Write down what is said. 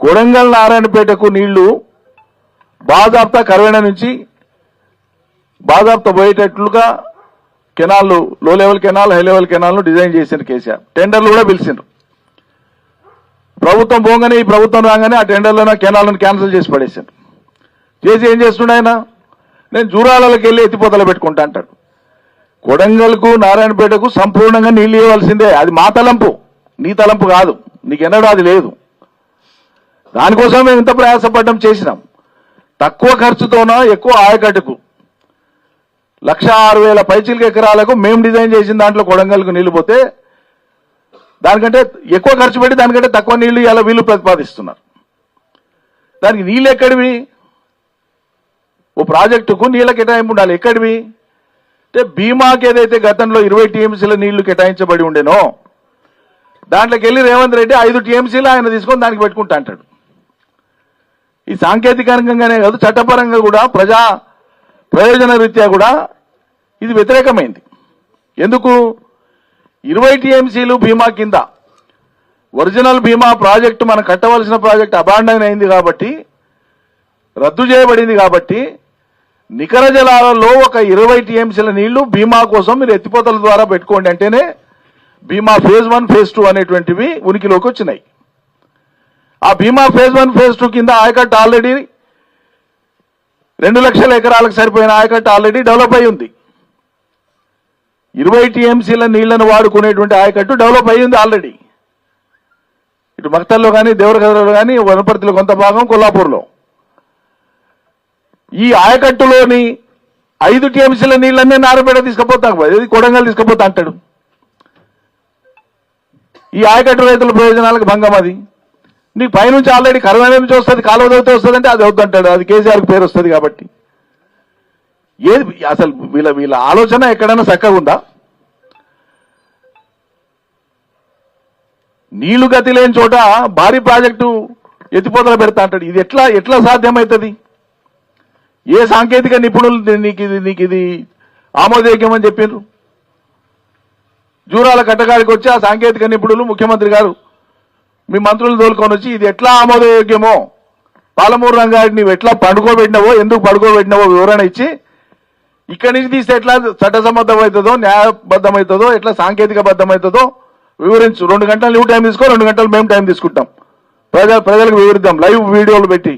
కొడంగల్ నారాయణపేటకు నీళ్ళు బాజాప్తా కరవేణ నుంచి బాజాప్తా పోయేటట్లుగా కెనాల్లు low level canal high level కెనాల్ను design చేసిండ్రు కేసీఆర్. టెండర్లు కూడా పిలిచిండ్రు ప్రభుత్వం పోగానే ఈ ప్రభుత్వం రాగానే ఆ టెండర్లను కెనాల్ను క్యాన్సిల్ చేసి పడేసిండ్రు చేసి ఏం చేస్తుండే ఆయన? నేను జూరాలకి వెళ్ళి ఎత్తిపోతలు పెట్టుకుంటా అంటాడు. కొడంగల్కు నారాయణపేటకు సంపూర్ణంగా నీళ్ళు ఇవ్వాల్సిందే అది మా తలంపు. నీ తలంపు కాదు. నీకెన్నడూ అది లేదు. దానికోసం మేము ఇంత ప్రయాసపడ్డం చేసినాం. తక్కువ ఖర్చుతోన ఎక్కువ ఆయకట్టుకు. లక్ష ఆరు వేల పైచిలకి ఎకరాలకు మేము డిజైన్ చేసిన దాంట్లో కొడంగల్కు నీళ్ళు పోతే దానికంటే ఎక్కువ ఖర్చు పెట్టి దానికంటే తక్కువ నీళ్ళు ఇలా వీళ్ళు ప్రతిపాదిస్తున్నారు. దానికి నీళ్ళు ఎక్కడివి? ఓ ప్రాజెక్టుకు నీళ్ళ కేటాయింపు ఉండాలి. ఎక్కడివి? అంటే బీమాకి ఏదైతే గతంలో ఇరవై టీఎంసీల నీళ్ళు కేటాయించబడి ఉండేనో దాంట్లోకి వెళ్ళి రేవంత్ రెడ్డి ఐదు టీఎంసీలు ఆయన తీసుకొని దానికి పెట్టుకుంటా అంటాడు. ఈ సాంకేతికంగానే కాదు చట్టపరంగా కూడా ప్రజా ప్రయోజన రీత్యా కూడా ఇది వ్యతిరేకమైంది. ఎందుకు? ఇరవై టీఎంసీలు బీమా కింద ఒరిజినల్ బీమా ప్రాజెక్టు మనం కట్టవలసిన ప్రాజెక్ట్ అబాండన్ అయింది కాబట్టి రద్దు చేయబడింది కాబట్టి నికర జలాలలో ఒక ఇరవై టీఎంసీల నీళ్ళు బీమా కోసం మీరు ఎత్తిపోతల ద్వారా పెట్టుకోండి అంటేనే బీమా ఫేజ్ వన్ ఫేజ్ టూ అనేటువంటివి ఉనికిలోకి వచ్చినాయి. ఆ బీమా ఫేజ్ వన్ ఫేజ్ టూ కింద ఆయకట్టు ఆల్రెడీ రెండు లక్షల ఎకరాలకు సరిపోయిన ఆయకట్టు ఆల్రెడీ డెవలప్ అయి ఉంది. ఇరవై టీఎంసీల నీళ్ళను వాడుకునేటువంటి ఆయకట్టు డెవలప్ అయ్యింది ఉంది ఆల్రెడీ. ఇటు మక్తల్లో కానీ దేవరగదలో కానీ వనపర్తిలో కొంత భాగం కొల్లాపూర్లో. ఈ ఆయకట్టులోని ఐదు టీఎంసీల నీళ్ళన్నీ నారపేట తీసుకుపోతాం ఇది కొడంగల్ తీసుకుపోతా అంటాడు. ఈ ఆయకట్టు రైతుల ప్రయోజనాలకు భంగం అది. నీకు పైనుంచి ఆల్రెడీ కరోనా నుంచి వస్తుంది కాలువ దొరికితే వస్తుంది అంటే అది వద్దంటాడు అది కేసీఆర్కి పేరు వస్తుంది కాబట్టి. ఏది అసలు వీళ్ళ వీళ్ళ ఆలోచన ఎక్కడైనా చక్కగా ఉందా? నీళ్ళు గతి లేని చోట భారీ ప్రాజెక్టు ఎత్తిపోతలు పెడతా అంటాడు. ఇది ఎట్లా ఎట్లా సాధ్యమవుతుంది ఏ సాంకేతిక నిపుణులు నీకు ఇది నీకు ఇది ఆమోదయోగ్యమని చెప్పిండ్రు జూరాల కట్టగారికి వచ్చి ఆ సాంకేతిక నిపుణులు ముఖ్యమంత్రి గారు మీ మంత్రులు తోలుకొని వచ్చి ఇది ఎట్లా ఆమోదయోగ్యమో? పాలమూరు రంగారెడ్డి నువ్వు ఎట్లా పడుకోబెట్టినావో ఎందుకు పడుకోబెట్టినావో వివరణ ఇచ్చి ఇక్కడి నుంచి తీస్తే ఎట్లా చట్టసంబద్ధమవుతుందో న్యాయబద్ధమవుతుందో ఎట్లా సాంకేతిక బద్ధమవుతుందో వివరించు. రెండు గంటలు నువ్వు టైం తీసుకో రెండు గంటలు మేము టైం తీసుకుంటాం. ప్రజ ప్రజలకు వివరిద్దాం. లైవ్ వీడియోలు పెట్టి